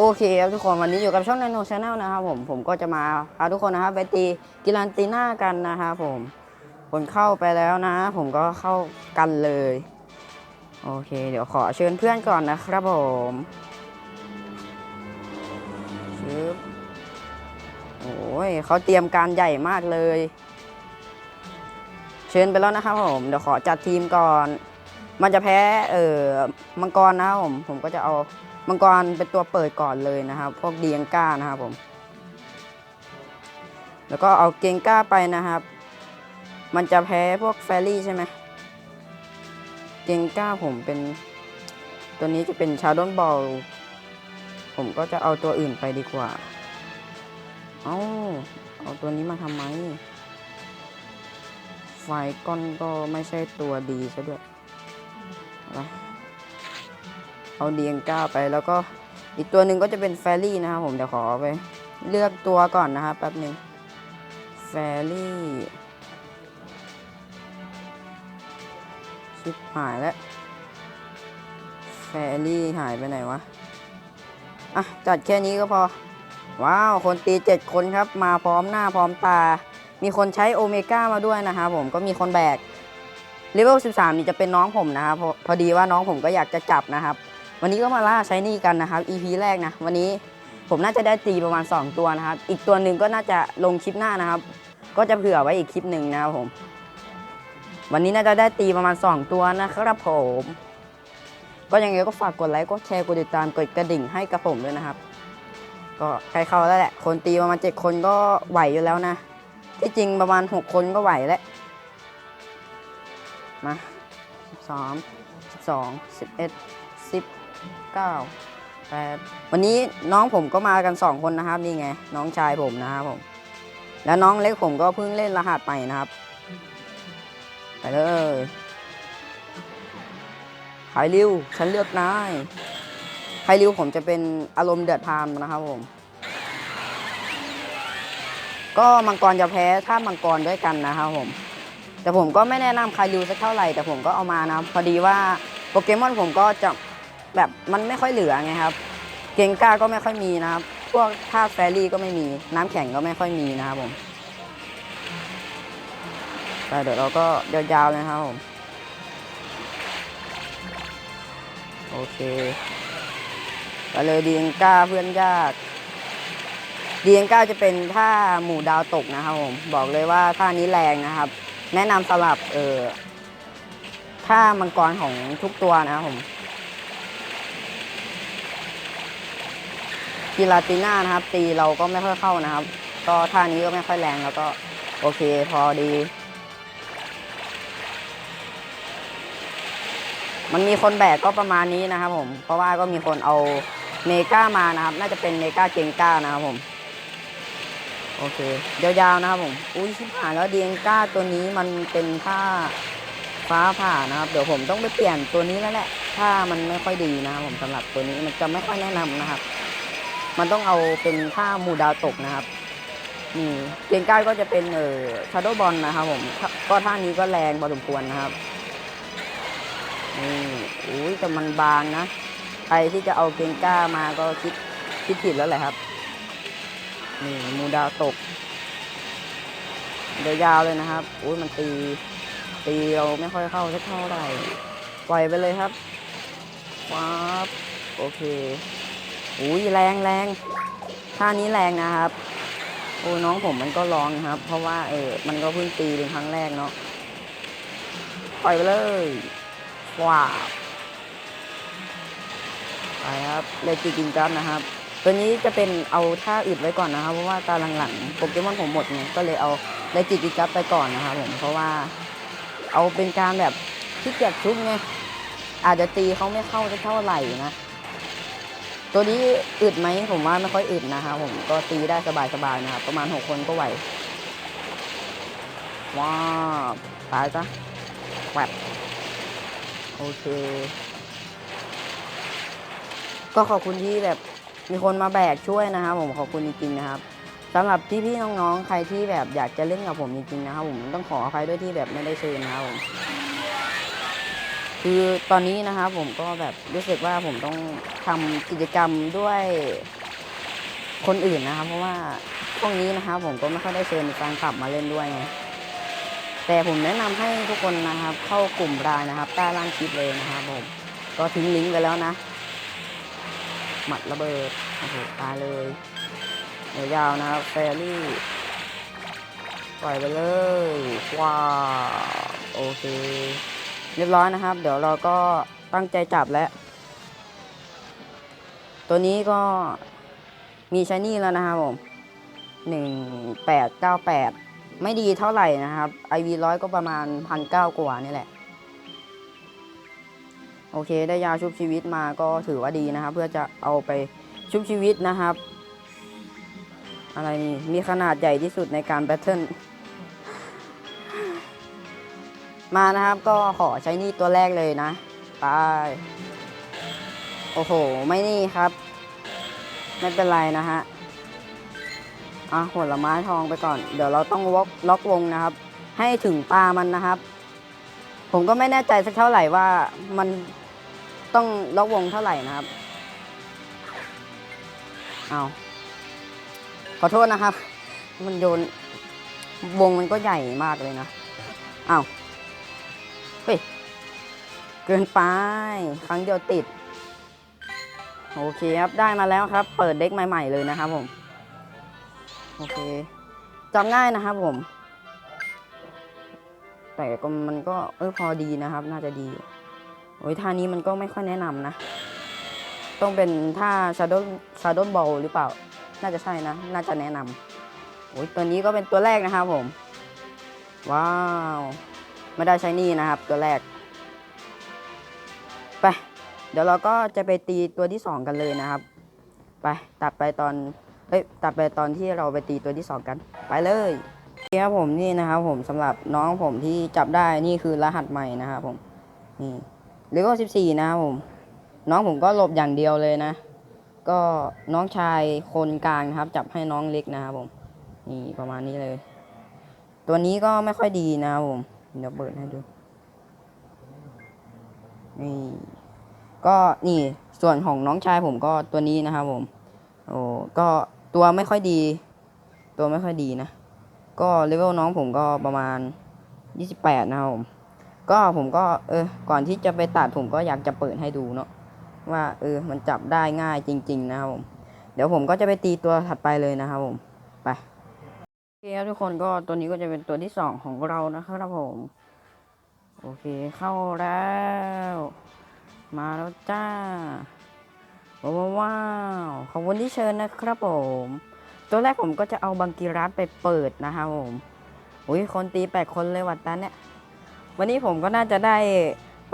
โอเคครับทุกคนวันนี้อยู่กับช่อง Nano Channel นะครับผมผมก็จะมาพาทุกคนนะครับไปตีกิลันตีน่ากันนะครับผมผลเข้าไปแล้วนะ ผมก็เข้ากันเลย โอเค เดี๋ยวขอเชิญเพื่อนก่อนนะครับผมชึบโอ้ยเขาเตรียมการใหญ่มากเลย เชิญไปแล้วนะครับผมเดี๋ยวขอจัดทีมก่อน มันจะแพ้เออมังกรนะครับผมผมก็จะเอา มังกรเป็นตัวเปิดก่อนเลยนะครับ พวกเดียงก้านะครับผม แล้วก็เอาเกงก้าไปนะครับ มันจะแพ้พวกแฟรี่ใช่ไหมเกงก้าผมเป็น ตัวนี้จะเป็นชาดอนบอล ผมก็จะเอาตัวอื่นไปดีกว่า เอาเอาตัวนี้มาทำไม ไฟก้อนก็ไม่ใช่ตัวดีซะด้วยเอา เอาเดียงก้าไปแล้วก็อีกตัวหนึ่งก็จะเป็นแฟรี่นะครับผมเดี๋ยวขอไปเลือกตัวก่อนนะครับแป๊บหนึ่งแฟรี่ชิบหายแล้วแฟรี่หายไปไหนวะอะจัดแค่นี้ก็พอ ว้าว คนตีเจ็ดคนครับมาพร้อมหน้าพร้อมตา มีคนใช้โอเมก้ามาด้วยนะครับผมก็มีคนแบกเลเวล 13 นี่จะเป็นน้องผมนะครับพอดีว่าน้องผมก็อยากจะจับนะครับ วันนี้ก็มาล่าใช้นี่กันนะครับ EP แรกนะ วันนี้ผมน่าจะได้ตีประมาณ 2 ตัวนะครับ อีกตัวหนึ่งก็น่าจะลงคลิปหน้านะครับ ก็จะเผื่อไว้อีกคลิปหนึ่งนะครับผม วันนี้น่าจะได้ตีประมาณ 2 ตัวนะครับผม ก็ยังไงก็ฝากกดไลค์กดแชร์กดติดตามกดกระดิ่งให้กับผมด้วยนะครับ ก็ใกล้เข้าแล้วแหละ คนตีประมาณ 7 คนก็ไหวอยู่แล้วนะ ที่จริงประมาณ 6 คนก็ไหวแล้ว มา 12 12 11 10 9 8วันนี้น้องผมก็มากัน2คนนะครับนี่ไง น้องชายผมนะครับผม แล้วน้องเล็กผมก็เพิ่งเล่นรหัสใหม่นะครับ ไปเลยไฮริวฉันเลือกนายไฮริวผมจะเป็นอารมณ์เดือดพามนะครับผม ก็มังกรจะแพ้ถ้ามังกรด้วยกันนะครับผมแต่ผมก็ไม่แนะนำใครริวสักเท่าไหร่แต่ผมก็เอามานะพอดีว่าโปเกมอนผมก็จะ แบบมันไม่ค่อยเหลือไงครับ เกงก้าก็ไม่ค่อยมีนะครับ พวกท่าแฟรี่ก็ไม่มี น้ำแข็งก็ไม่ค่อยมีนะครับผมแต่เดี๋ยวเราก็ยาวๆเลยนะครับผมโอเคไปเลยดีเองก้าเพื่อนยากดีเองก้าจะเป็นท่าหมู่ดาวตกนะครับผมบอกเลยว่าท่านี้แรงนะครับ แนะนำสำหรับเออท่ามังกรของทุกตัวนะครับผม กีลาติน่านะครับ ตีเราก็ไม่ค่อยเข้านะครับ ก็ท่านี้ก็ไม่ค่อยแรงแล้วก็โอเคพอดี มันมีคนแบกก็ประมาณนี้นะครับผม เพราะว่าก็มีคนเอาเมกามานะครับ น่าจะเป็นเมกาเจงก้านะครับผม โอเคยาวๆนะครับผม อุ้ยชิบหายแล้วเดียงก้าตัวนี้มันเป็นท่าฟ้าผ่านะครับ เดี๋ยวผมต้องไปเปลี่ยนตัวนี้แล้วแหละ ถ้ามันไม่ค่อยดีนะครับผมสำหรับตัวนี้มันจะไม่ค่อยแนะนำนะครับ มันต้องเอาเป็นท่าหมู่ดาวตกนะครับนี่เดียงก้าก็จะเป็นเอ่อชาโดบอลนะครับผมก็ท่านี้ก็แรงพอสมควรนะครับนี่อุ้ยแต่มันบางนะใครที่จะเอาเกงก้ามาก็คิดคิดผิดแล้วแหละครับนี่มูดาวตกยาวๆเลยนะครับอุ้ยมันตีตีเราไม่ค่อยเข้าสักเท่าไหร่ปล่อยไปเลยครับว้าบโอเค อุ้ยแรงแรงท่านี้แรงนะครับ โอ้น้องผมมันก็ร้องครับ เพราะว่าเออมันก็เพิ่งตีเป็นครั้งแรกเนาะปล่อยไปเลยว้าวไปครับเลจีกินกันนะครับ ตัวนี้จะเป็นเอาท่าอึดไว้ก่อนนะครับ เพราะว่าตาหลังๆโปเกมอนผมหมดไงก็เลยเอาเลจิกินกับไปก่อนนะครับผมเพราะว่าเอาเป็นการแบบที่เกียจชุบไงอาจจะตีเขาไม่เข้าจะเท่าไหร่นะ ตัวนี้อึดไหมผมว่าไม่ค่อยอึดนะครับผมก็ตีได้สบายๆนะครับ ประมาณ 6 คนก็ไหวว้าตายซะแวบโอเค ก็ขอบคุณที่แบบมีคนมาแบกช่วยนะครับ ผมขอบคุณจริงๆนะครับสำหรับพี่ๆน้องๆใครที่แบบอยากจะเล่นกับผมจริงๆนะครับผมต้องขออภัยด้วยที่แบบไม่ได้เชิญนะครับผม คือตอนนี้นะครับผมก็แบบรู้สึกว่าผมต้องทำกิจกรรมด้วยคนอื่นนะครับ เพราะว่าช่วงนี้นะครับผมก็ไม่ค่อยได้เชิญแฟนคลับมาเล่นด้วยไงแต่ผมแนะนำให้ทุกคนนะครับ เข้ากลุ่มรายนะครับใต้ล่างคลิปเลยนะครับผม ก็ทิ้งลิงก์ไปแล้วนะ หมัดระเบิดโอ้โหตายเลยยาวๆนะครับแฟรี่ปล่อยไปเลยว้าวโอเค เรียบร้อยนะครับ เดี๋ยวเราก็ตั้งใจจับแล้วตัวนี้ก็มีชายนี่แล้วนะครับผมหนึ่งแปดเก้าแปดไม่ดีเท่าไหร่นะครับ IV ร้อยก็ประมาณพันเก้ากว่านี่แหละ โอเคได้ยาชุบชีวิตมาก็ถือว่าดีนะครับ เพื่อจะเอาไปชุบชีวิตนะครับ อะไรนี่มีขนาดใหญ่ที่สุดในการแบทเทิล มานะครับก็ขอใช้นี่ตัวแรกเลยนะไปโอ้โห ไม่นี่ครับ ไม่เป็นไรนะฮะอะผลไม้ทองไปก่อน เดี๋ยวเราต้องล็อกล็อกวงนะครับ ให้ถึงตามันนะครับ ผมก็ไม่แน่ใจสักเท่าไหร่ว่ามันต้องล็อกวงเท่าไหร่นะครับเอาขอโทษนะครับ มันโยนวงมันก็ใหญ่มากเลยนะเอา เฮ้ย เกินไป ครั้งเดียวติด โอเคครับ ได้มาแล้วครับ เปิดเด็กใหม่ ๆ เลยนะครับผม โอเคจำง่ายนะครับผม แต่ก็มันก็เออพอดีนะครับ น่าจะดีโอ้ยท่านี้มันก็ไม่ค่อยแนะนำนะ ต้องเป็นท่า Shadow Shadow Ball หรือเปล่า น่าจะใช่นะ น่าจะแนะนำโอ้ยตัวนี้ก็เป็นตัวแรกนะครับผม ว้าว ไม่ได้ใช้นี่นะครับตัวแรก ไป เดี๋ยวเราก็จะไปตีตัวที่สองกันเลยนะครับ ไปตัดไปตอนเอ้ยตัดไปตอนที่เราไปตีตัวที่สองกัน ไปเลยนี่ครับผมนี่นะครับผมสำหรับน้องผมที่จับได้นี่คือรหัสใหม่นะครับผมนี่เลเวลสิบสี่นะครับผม น้องผมก็หลบอย่างเดียวเลยนะ ก็น้องชายคนกลางครับ จับให้น้องเล็กนะครับผมนี่ประมาณนี้เลย ตัวนี้ก็ไม่ค่อยดีนะครับผม เดี๋ยวเปิดให้ดู นี่ ก็นี่ส่วนของน้องชายผมก็ตัวนี้นะครับผม โอ้ก็ตัวไม่ค่อยดี ตัวไม่ค่อยดีนะ ก็เลเวลน้องผมก็ประมาณ 28 นะครับผม ก็ผมก็เออ ก่อนที่จะไปตัดผมก็อยากจะเปิดให้ดูเนาะ ว่าเออ มันจับได้ง่ายจริง ๆ นะครับผม เดี๋ยวผมก็จะไปตีตัวถัดไปเลยนะครับผม คครับทุกคนก็ตัวนี้ก็จะเป็นตัวที่สองของเรานะครับผม โอเคเข้าแล้ว มาแล้วจ้าว้าวว้าวขอบคุณที่เชิญนะครับผม ตัวแรกผมก็จะเอาบังกีรัสไปเปิดนะครับผมอุ้ยคนตีแปดคนเลยวัดตันเนี่ย วันนี้ผมก็น่าจะได้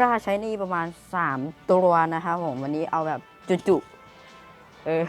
ราใช้นี่ประมาณสามตัวนะครับผมวันนี้เอาแบบจุๆเออ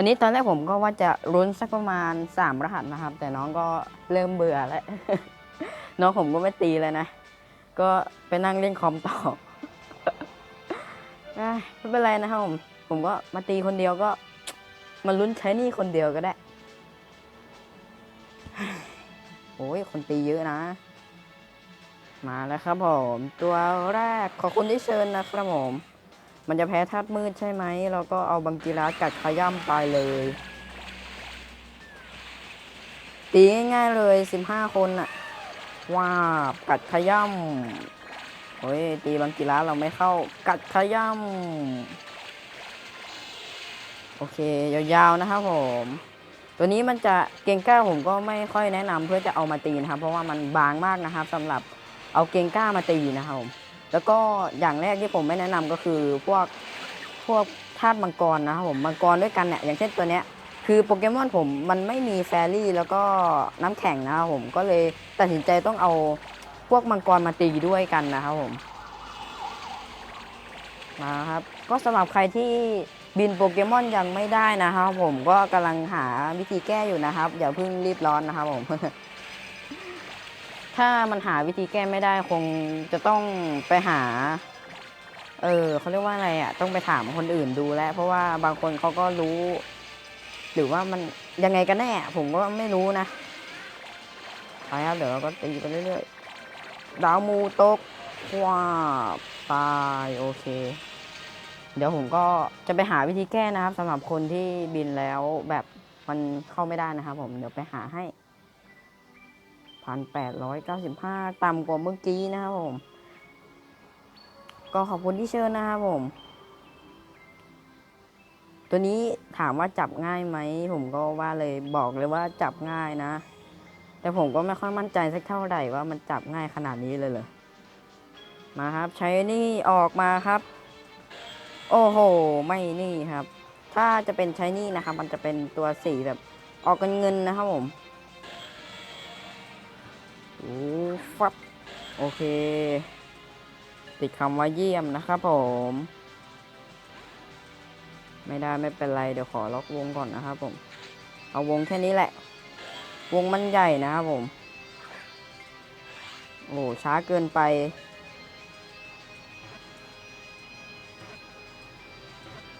วันนี้ตอนแรกผมก็ว่าจะรุ้นสักประมาณสามรหัสนะครับ แต่น้องก็เริ่มเบื่อแล้ว น้องผมก็ไม่ตีแล้วนะ ก็ไปนั่งเล่นคอมต่อไม่เป็นไรนะครับผมผมก็มาตีคนเดียวก็ มาลุ้นใช้นี่คนเดียวก็ได้ โอ้ยคนตีเยอะนะ มาแล้วครับผม ตัวแรกขอบคุณที่เชิญนะครับผม มันจะแพ้ธาตุมืดใช่ไหมเราก็เอาบังกีราสกัดขย่ำไปเลย ตีง่ายๆเลยสิบห้าคนอะว้าบกัดขย่ำโอ้ยตีบังกีราสเราไม่เข้า กัดขย่ำโอเค ยาวๆนะครับผม ตัวนี้มันจะเกงก้าผมก็ไม่ค่อยแนะนำเพื่อจะเอามาตีนะครับ เพราะว่ามันบางมากนะครับสำหรับเอาเกงก้ามาตีนะครับผม แล้วก็อย่างแรกที่ผมไม่แนะนำก็คือพวกพวกธาตุมังกรนะครับผมมังกรด้วยกันเนี่ยอย่างเช่นตัวเนี้ยคือโปเกมอนผมมันไม่มีแฟรี่แล้วก็น้ำแข็งนะครับผมก็เลยตัดสินใจต้องเอาพวกมังกรมาตีด้วยกันนะครับผมมาครับก็สำหรับใครที่บินโปเกมอนยังไม่ได้นะครับผมก็กำลังหาวิธีแก้อยู่นะครับอย่าเพิ่งรีบร้อนนะครับผม ถ้ามันหาวิธีแก้ไม่ได้คงจะต้องไปหา เออเขาเรียกว่าอะไรอะ ต้องไปถามคนอื่นดูแล้ว เพราะว่าบางคนเขาก็รู้ หรือว่ามันยังไงกันแน่ ผมก็ไม่รู้นะไปครับเดี๋ยวเราก็ตีไปเรื่อยๆดาวมูตกว้าตายโอเค เดี๋ยวผมก็จะไปหาวิธีแก้นะครับสำหรับคนที่บินแล้วแบบมันเข้าไม่ได้นะครับผมเดี๋ยวไปหาให้ พันแปดร้อยเก้าสิบห้าต่ำกว่าเมื่อกี้นะครับผม ก็ขอบคุณที่เชิญนะครับผม ตัวนี้ถามว่าจับง่ายไหม ผมก็ว่าเลยบอกเลยว่าจับง่ายนะ แต่ผมก็ไม่ค่อยมั่นใจสักเท่าไหร่ว่ามันจับง่ายขนาดนี้เลยเหรอมาครับ ใช้นี่ออกมาครับ โอ้โห ไม่นี่ครับ ถ้าจะเป็นใช้นี่นะครับ มันจะเป็นตัวสีแบบออกเงินๆนะครับผม โอ้ฟับ โอเค ติดคำว่าเยี่ยมนะครับผม ไม่ได้ไม่เป็นไร เดี๋ยวขอล็อกวงก่อนนะครับผม เอาวงแค่นี้แหละ วงมันใหญ่นะครับผม โอ้ช้าเกินไป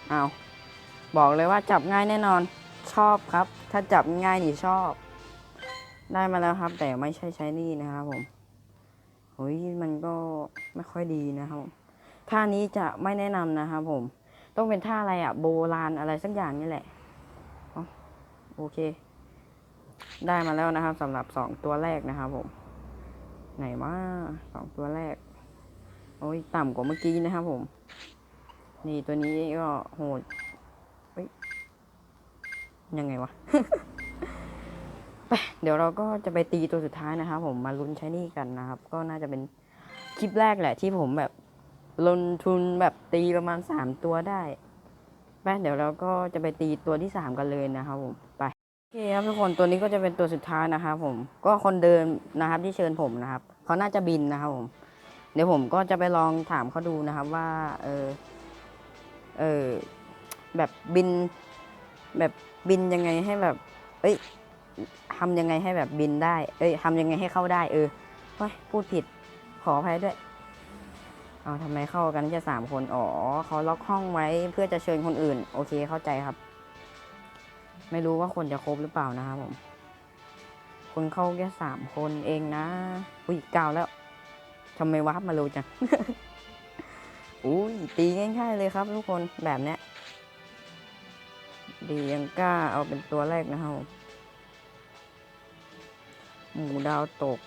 เอาบอกเลยว่าจับง่ายแน่นอนชอบครับ ถ้าจับง่ายนี่ชอบ ได้มาแล้วครับ แต่ไม่ใช่ใช้นี่นะครับผมเฮ้ยมันก็ไม่ค่อยดีนะครับผมท่านี้จะไม่แนะนำนะครับผม ต้องเป็นท่าอะไรอะโบราณอะไรสักอย่างนี่แหละโอเค ได้มาแล้วนะครับสำหรับสองตัวแรกนะครับผม ไหนว่าสองตัวแรก โอ้ยต่ำกว่าเมื่อกี้นะครับผม นี่ตัวนี้ก็โหดยังไงวะ ไปเดี๋ยวเราก็จะไปตีตัวสุดท้ายนะครับผมมาลุ้นใช้นี่กันนะครับ ก็น่าจะเป็นคลิปแรกแหละที่ผมแบบลงทุนแบบตีประมาณสามตัวได้ไปเดี๋ยวเราก็จะไปตีตัวที่สามกันเลยนะครับผมไปโอเคครับทุกคนตัวนี้ก็จะเป็นตัวสุดท้ายนะครับผมก็คนเดิมนะครับที่เชิญผมนะครับเขาน่าจะบินนะครับผมเดี๋ยวผมก็จะไปลองถามเขาดูนะครับว่า เออเออแบบบิน แบบบินยังไงให้แบบ เอ้ย ทำยังไงให้แบบบินได้ เอ้ยทำยังไงให้เข้าได้ เออเฮ้ยพูดผิด ขออภัยด้วย เอาทำไมเข้ากันแค่สามคน อ๋อเขาล็อกห้องไว้เพื่อจะเชิญคนอื่น โอเคเข้าใจครับ ไม่รู้ว่าคนจะครบหรือเปล่านะครับผม คนเข้าแค่สามคนเองนะ อุ้ยเก้าแล้วทำไมวาร์ปมาเร็วจังอุ้ยตีง่ายๆเลยครับทุกคนแบบเนี้ยดียังกล้าเอาเป็นตัวแรกนะครับผม หมูดาวตก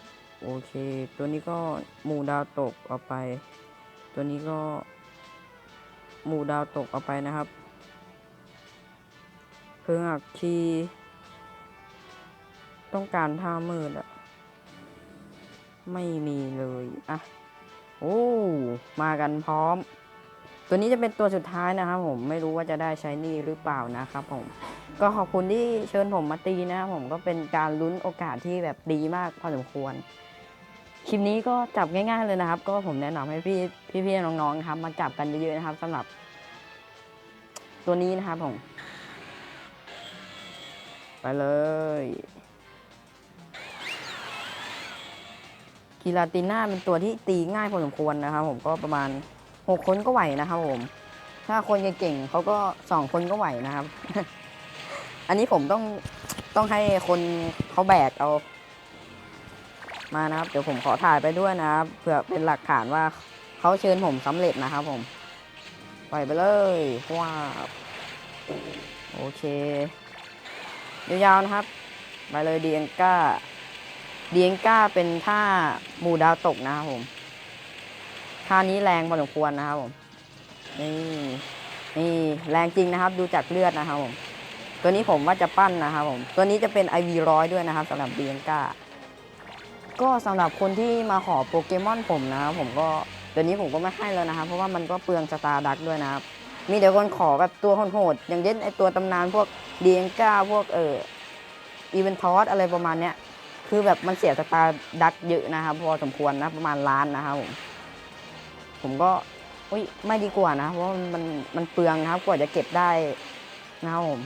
โอเค ตัวนี้ก็หมูดาวตกเอาไป ตัวนี้ก็ หมูดาวตกเอาไปนะครับ เพิ่งอักคีต้องการท่ามืดอะไม่มีเลยอะโอ้ มากันพร้อม ตัวนี้จะเป็นตัวสุดท้ายนะครับผมไม่รู้ว่าจะได้ใช้นี่หรือเปล่านะครับผมก็ขอบคุณที่เชิญผมมาตีนะครับผมก็เป็นการลุ้นโอกาสที่แบบดีมากพอสมควรคลิปนี้ก็จับง่าย ๆเลยนะครับ ก็ผมแนะนำให้พี่พี่ๆน้องๆครับ มาจับกันเยอะๆนะครับสำหรับ ตัวนี้นะครับผมไปเลยกีลาติน่าเป็นตัวที่ตีง่ายพอสมควรนะครับ ผมก็ประมาณ หกคนก็ไหวนะครับผม ถ้าคนเก่งๆเขาก็สองคนก็ไหวนะครับ อันนี้ผมต้องต้องให้คนเขาแบกเอา มานะครับ เดี๋ยวผมขอถ่ายไปด้วยนะครับเพื่อเป็นหลักฐานว่าเขาเชิญผมสำเร็จนะครับผมปล่อยไปเลยว้าวโอเค ยาวๆนะครับไปเลยดีเอ็นก้าดีเอ็นก้าเป็นท่าหมู่ดาวตกนะครับผม ท่านี้แรงพอสมควรนะครับผมนี่นี่แรงจริงนะครับ ดูจากเลือดนะครับผมตัวนี้ผมว่าจะปั้นนะครับผมตัวนี้จะเป็น IV ร้อยด้วยนะครับสำหรับเดีเอ็นก้าก็สำหรับคนที่มาขอโปเกมอนผมนะครับผมก็เดี๋ยวนี้ผมก็ไม่ให้แล้วนะครับ เพราะว่ามันก็เปลืองสตาร์ดักด้วยนะครับ มีแต่คนขอแบบตัวโหดๆอย่างเช่นไอตัวตำนานพวกเดีเอ็นก้าพวกเอออีเวนทอสอะไรประมาณเนี้ยคือแบบมันเสียสตาร์ดักเยอะนะครับ พอสมควรนะประมาณล้านนะครับผม ผมก็อุ้ยไม่ดีกว่านะเพราะมันมันเปลืองนะครับ กว่าจะเก็บได้นะครับผม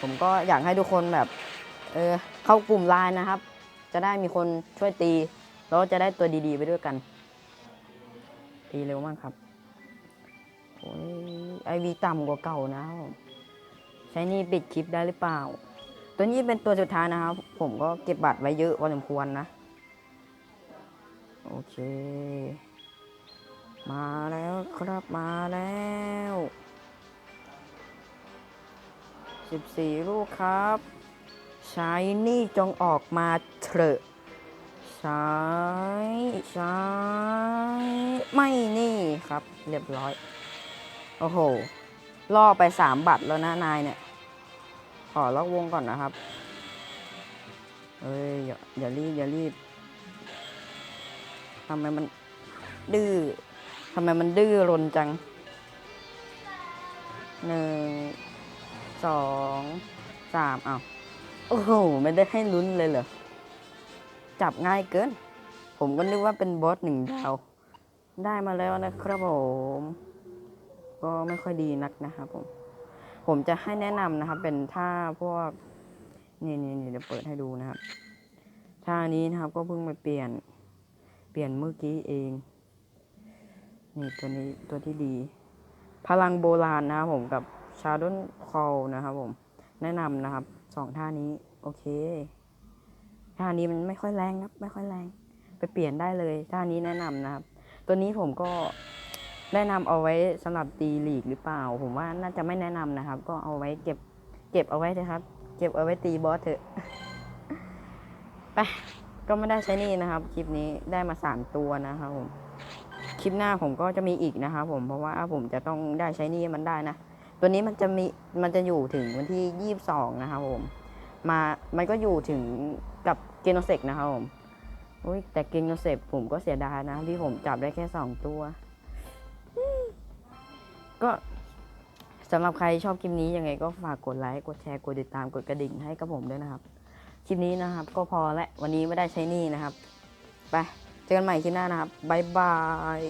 ผมก็อยากให้ทุกคนแบบ เออเข้ากลุ่มไลน์นะครับ จะได้มีคนช่วยตี แล้วจะได้ตัวดีๆ ไปด้วยกัน ตีเร็วมากครับโอ้ยไอวีต่ำกว่าเก่านะครับผมใช้นี่ปิดคลิปได้หรือเปล่า ตัวนี้เป็นตัวสุดท้ายนะครับ ผมก็เก็บบัตรไว้เยอะพอสมควรนะ โอเค มาแล้วครับมาแล้วสิบี่ลูกครับ ใช้นี่จงออกมาเถอะใช้ใช้ไม่นี่ครับ เรียบร้อย โอ้โห ล่อไปสามบัตรแล้วนะนายเนี่ย ขอล็อกวงก่อนนะครับ เอ้ยอย่าอย่ารีบอย่ารีบ ทำไมมันดื้อทำไมมันดื้อรนจังหนึ่งสองสามอ้าวโอ้โห ไม่ได้ให้ลุ้นเลยเหรอ จับง่ายเกิน ผมก็นึกว่าเป็นบอสหนึ่งดาว ได้มาแล้วนะครับผม ก็ไม่ค่อยดีนักนะครับผม ผมจะให้แนะนำนะครับ เป็นท่าพวก นี่นี่นี่เดี๋ยวเปิดให้ดูนะครับ ท่านี้นะครับก็เพิ่งมาเปลี่ยน ลี่ยนเมื่อกี้เอง นี่ตัวนี้ตัวที่ดี พลังโบราณนะครับผมกับชาด o นคอลนะครับผม แนะนำนะครับสองท่านี้ โอเค ท่านี้มันไม่ค่อยแรงครับ ไม่ค่อยแรง ไปเปลี่ยนได้เลย ท่านี้แนะนำนะครับ ตัวนี้ผมก็แนะนำเอาไว้สำหรับตีลีกหรือเปล่า ผมว่าน่าจะไม่แนะนำนะครับ ก็เอาไว้เก็บ เก็บเอาไว้เถอะครับ เก็บเอาไว้ตีบอสเถอะ ไป ก็ไม่ได้ใช้นี่นะครับ คลิปนี้ได้มาสามตัวนะครับผม คลิปหน้าผมก็จะมีอีกนะครับผม เพราะว่าผมจะต้องได้ใช้นี่มันได้นะ ตัวนี้มันจะมี มันจะอยู่ถึงวันที่ยี่สิบสองนะครับผม มา มันก็อยู่ถึงกับเกโนเซกนะครับผมอุ้ยแต่เกโนเซกผมก็เสียดายนะที่ผมจับได้แค่สองตัว ก็สำหรับใครชอบคลิปนี้ยังไงก็ฝากกดไลค์ กดแชร์ กดติดตาม กดกระดิ่งให้กับผมด้วยนะครับ คลิปนี้นะครับ ก็พอและวันนี้ไม่ได้ใช้หนี่นะครับ ไป เจอกันใหม่คลิปหน้านะครับ บ๊ายบาย